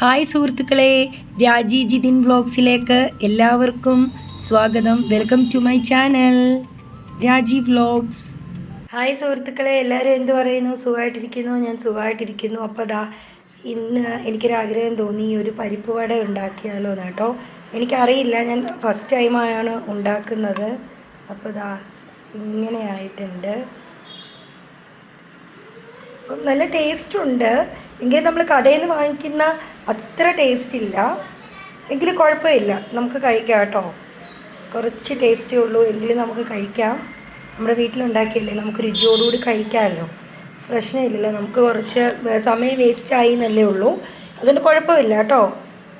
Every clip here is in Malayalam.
ഹായ് സുഹൃത്തുക്കളെ രാജി ജിതിൻ വ്ളോഗ്സിലേക്ക് എല്ലാവർക്കും സ്വാഗതം. Welcome to my channel Raji vlogs hi സുഹൃത്തുക്കളെ എല്ലാവരും എന്ത് പറയുന്നു? സുഖമായിട്ടിരിക്കുന്നു? ഞാൻ സുഖമായിട്ടിരിക്കുന്നു. അപ്പോൾ ദാ ഇന്ന് എനിക്കൊരാഗ്രഹം തോന്നി ഒരു പരിപ്പ് വട ഉണ്ടാക്കിയാലോ എന്ന് കേട്ടോ. എനിക്കറിയില്ല ഞാൻ ഫസ്റ്റ് ടൈമാണ് ഉണ്ടാക്കുന്നത്. അപ്പോൾ ദാ ഇങ്ങനെ ആയിട്ടുണ്ട് നല്ല ടേസ്റ്റ് ഉണ്ട് എങ്കിലും നമ്മൾ കടയിൽ നിന്ന് വാങ്ങിക്കുന്ന അത്ര ടേസ്റ്റ് ഇല്ല എങ്കിലും കുഴപ്പമില്ല. നമുക്ക് കഴിക്കാം കേട്ടോ. കുറച്ച് ടേസ്റ്റേ ഉള്ളൂ. എങ്കിലും നമുക്ക് കഴിക്കാം. നമ്മുടെ വീട്ടിലുണ്ടാക്കിയല്ലേ? നമുക്ക് രുചിയോടുകൂടി കഴിക്കാമല്ലോ. പ്രശ്നമില്ലല്ലോ. നമുക്ക് കുറച്ച് സമയം വേസ്റ്റ് ആയി എന്നല്ലേ ഉള്ളൂ. അതുകൊണ്ട് കുഴപ്പമില്ല കേട്ടോ.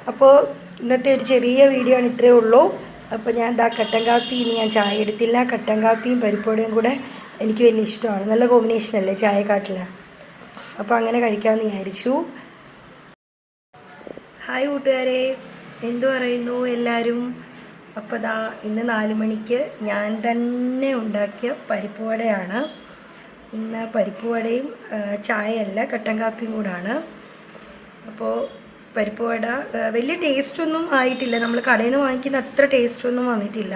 അപ്പോൾ ഇന്നത്തെ ഒരു ചെറിയ വീഡിയോ ആണ് ഇത്രയേ ഉള്ളൂ. അപ്പോൾ ഞാൻ എന്താ കട്ടൻ കാപ്പി ഇനി ഞാൻ ചായ എടുത്തില്ല. കട്ടൻ കാപ്പിയും പരിപ്പോടയും കൂടെ എനിക്ക് വലിയ ഇഷ്ടമാണ്. നല്ല കോമ്പിനേഷൻ അല്ലേ ചായക്കാട്ടിൽ അപ്പോൾ അങ്ങനെ കഴിക്കാമെന്ന് വിചാരിച്ചു. ഹായ് കൂട്ടുകാരെ. എന്തു പറയുന്നു എല്ലാവരും അപ്പോൾ ദാ ഇന്ന് നാല് മണിക്ക് ഞാൻ തന്നെ ഉണ്ടാക്കിയ പരിപ്പ് വടയാണ്. ഇന്ന് പരിപ്പ് വടയും ചായയല്ല കട്ടൻ കാപ്പിയും കൂടാണ്. അപ്പോൾ പരിപ്പ് വട വലിയ ടേസ്റ്റൊന്നും ആയിട്ടില്ല. നമ്മൾ കടയിൽ നിന്ന് വാങ്ങിക്കുന്ന അത്ര ടേസ്റ്റൊന്നും വന്നിട്ടില്ല.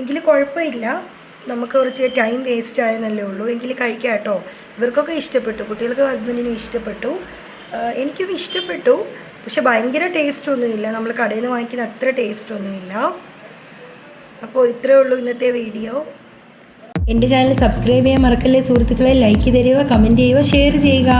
എങ്കിലും കുഴപ്പമില്ല. നമുക്ക് കുറച്ച് ടൈം വേസ്റ്റ് ആയെന്നല്ലേ ഉള്ളൂ. എങ്കിൽ കഴിക്കാം കേട്ടോ. ഇവർക്കൊക്കെ ഇഷ്ടപ്പെട്ടു. കുട്ടികൾക്ക് ഹസ്ബൻഡിനും ഇഷ്ടപ്പെട്ടു. എനിക്കും ഇഷ്ടപ്പെട്ടു. പക്ഷെ ഭയങ്കര ടേസ്റ്റ് ഒന്നുമില്ല. നമ്മൾ കടയിൽ നിന്ന് വാങ്ങിക്കുന്ന അത്ര ടേസ്റ്റ് ഒന്നുമില്ല. അപ്പോൾ ഇത്രയേ ഉള്ളൂ ഇന്നത്തെ വീഡിയോ എന്റെ ചാനൽ സബ്സ്ക്രൈബ് ചെയ്യാൻ മറക്കല്ലേ? സുഹൃത്തുക്കളെ ലൈക്ക് തരിക കമന്റ് ചെയ്യുക ഷെയർ ചെയ്യുക.